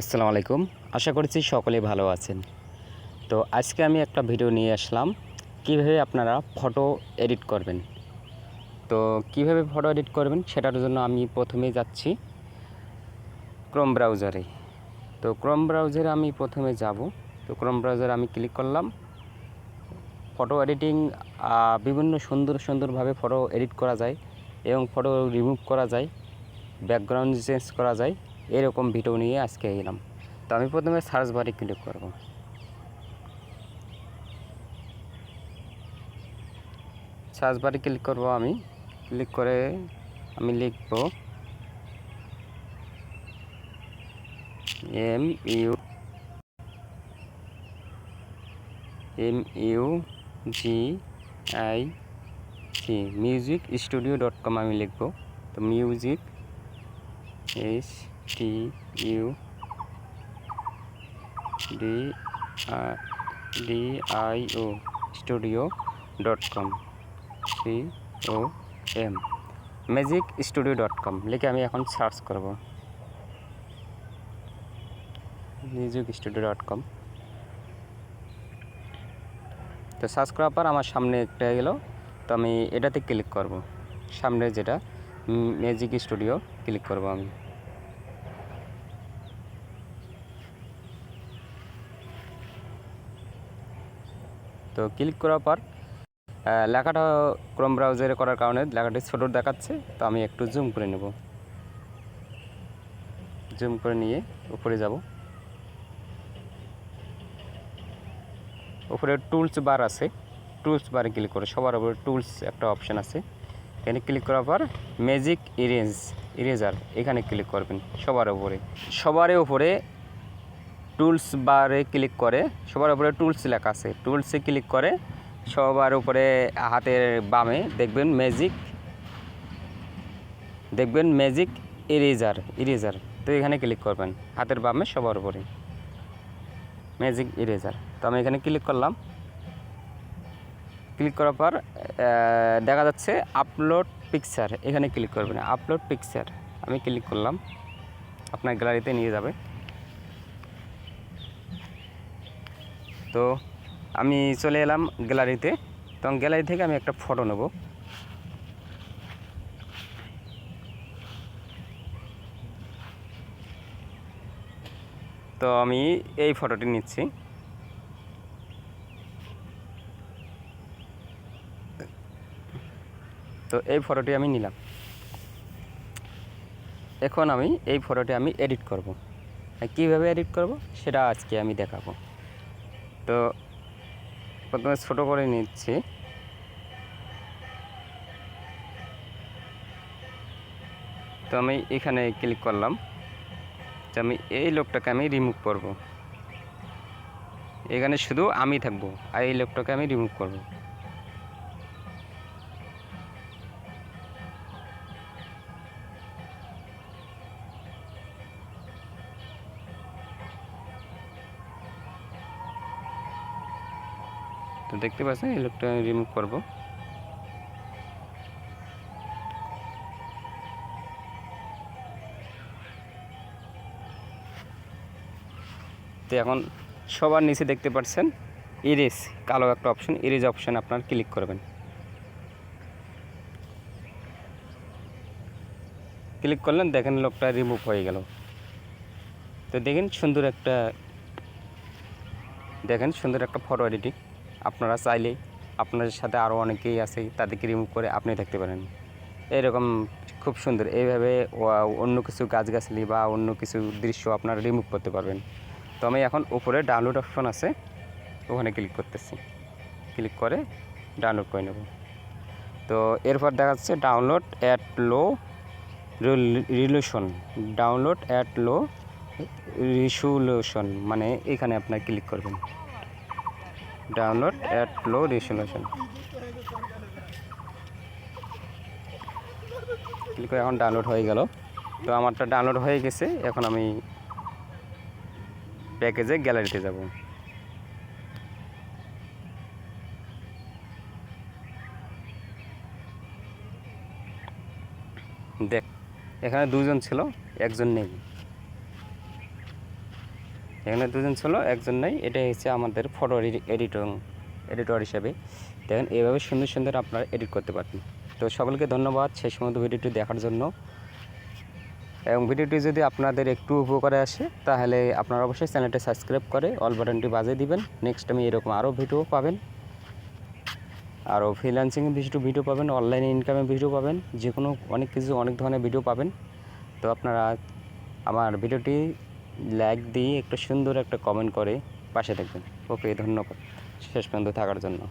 আসসালামু আলাইকুম। আশা করছি সকলে ভালো আছেন। তো আজকে আমি একটা ভিডিও নিয়ে আসলাম, কীভাবে আপনারা ফটো এডিট করবেন। তো কীভাবে ফটো এডিট করবেন সেটার জন্য আমি প্রথমে যাচ্ছি ক্রোম ব্রাউজারে তো ক্রোম ব্রাউজারে আমি প্রথমে যাব। তো ক্রোম ব্রাউজারে আমি ক্লিক করলাম। ফটো এডিটিং বিভিন্ন সুন্দর সুন্দরভাবে ফটো এডিট করা যায় এবং ফটো রিমুভ করা যায়। ব্যাকগ্রাউন্ড চেঞ্জ করা যায়। এরকম ভিডিও নিয়ে আজকে এলাম। তো আমি প্রথমে সার্চ বারে ক্লিক করব। সার্চ বারে ক্লিক করব আমি। ক্লিক করে আমি লিখব M U M U G I C music studio dot com আমি লিখব। তো music H T U D D I O studio dot com C O M magic studio dot com লিখে আমি এখন সার্চ করব। মিউজিক স্টুডিও ডট কম তো search করার পর আমার সামনে একটা গেল তো আমি এটাতে ক্লিক করব। সামনে যেটা ম্যাজিক স্টুডিও ক্লিক করব আমি। তো ক্লিক করার পর লেখাটা ক্রোম ব্রাউজারে করার কারণে লেখাটি ছোটো দেখাচ্ছে, তো আমি একটু জুম করে নেব। জুম করে নিয়ে উপরে যাব। উপরে টুলস বার আছে। টুলস বারে ক্লিক করে সবার উপরে টুলস একটা অপশান আছে। এখানে ক্লিক করার পর ম্যাজিক ইরেঞ্জ ইরেজার এখানে ক্লিক করবেন সবার উপরে। সবার উপরে টুলস বারে ক্লিক করে, সবার উপরে টুলস লেখা আছে। টুলসে ক্লিক করে, সবার উপরে হাতের বামে দেখবেন ম্যাজিক দেখবেন ম্যাজিক ইরেজার ইরেজার তো এখানে ক্লিক করবেন, হাতের বামে সবার উপরে। ম্যাজিক ইরেজার তো আমি এখানে ক্লিক করলাম। ক্লিক করার পর দেখা যাচ্ছে আপলোড পিকচার এখানে ক্লিক করবেন। আপলোড পিকচার আমি ক্লিক করলাম। আপনার গ্যালারিতে নিয়ে যাবে। তো আমি চলে এলাম গ্যালারিতে। তখন গ্যালারি থেকে আমি একটা ফটো নেব। তো আমি এই ফটোটি নিচ্ছি। তো এই ফটোটি আমি নিলাম। এখন আমি এই ফটোটি আমি এডিট করব। কীভাবে এডিট করব, সেটা আজকে আমি দেখাবো। তো প্রথমে ছোটো করে নিচ্ছি। তো আমি এখানে ক্লিক করলাম। যে আমি এই লোকটাকে আমি রিমুভ করব। এখানে শুধু আমি থাকব, আর এই লোকটাকে আমি রিমুভ করব। তো দেখতে পাচ্ছেন, এই লোকটা রিমুভ করব। তো এখন সবার নিচে দেখতে পাচ্ছেন ইরেজ কালো একটা অপশন ইরেজ অপশন আপনার ক্লিক করবেন। ক্লিক করলেন, দেখেন লোকটা রিমুভ হয়ে গেল। তো দেখেন সুন্দর একটা, দেখেন সুন্দর একটা ফটো এডিটিং আপনারা চাইলে আপনাদের সাথে আরও অনেকেই আছে, তাদেরকে রিমুভ করে আপনি থাকতে পারেন। এরকম খুব সুন্দর। এইভাবে অন্য কিছু গাছগাছালি বা অন্য কিছু দৃশ্য আপনারা রিমুভ করতে পারবেন। তো আমি এখন উপরে ডাউনলোড অপশন আছে, ওখানে ক্লিক করতেছি। ক্লিক করে ডাউনলোড করে নেব। তো এরপর দেখা যাচ্ছে download at low resolution download at low resolution মানে এখানে আপনার ক্লিক করবেন। Download at low resolution click করে এখন ডাউনলোড হয়ে গেল। তো আমারটা ডাউনলোড হয়ে গেছে, এখন আমি প্যাকেজে গ্যালারিতে যাব। দেখ, এখানে দুজন ছিল, একজন নেই। এখানে দুজন ছিল, একজন নাই। এটাই হচ্ছে আমাদের ফটো এডিটর এডিটর হিসেবে। দেখেন, এভাবে সুন্দর সুন্দর আপনারা এডিট করতে পারবেন। তো সকলকে ধন্যবাদ শেষ পর্যন্ত ভিডিওটি দেখার জন্য। এবং ভিডিওটি যদি আপনাদের একটু উপকারে আসে, তাহলে আপনারা অবশ্যই চ্যানেলটি সাবস্ক্রাইব করে অল বাটনটি বাজিয়ে দিবেন। নেক্সট আমি এরকম আরও ভিডিও পাবেন। আরও ফ্রিল্যান্সিং ভিডিও ভিডিও পাবেন অনলাইনে ইনকামের ভিডিও পাবেন। যে কোনো অনেক কিছু, অনেক ধরনের ভিডিও পাবেন। তো আপনারা আমার ভিডিওটি লাইক দিয়ে একটা সুন্দর একটা কমেন্ট করে পাশে থাকবেন। ওকে, ধন্যবাদ। শেষ পর্যন্ত থাকার জন্য।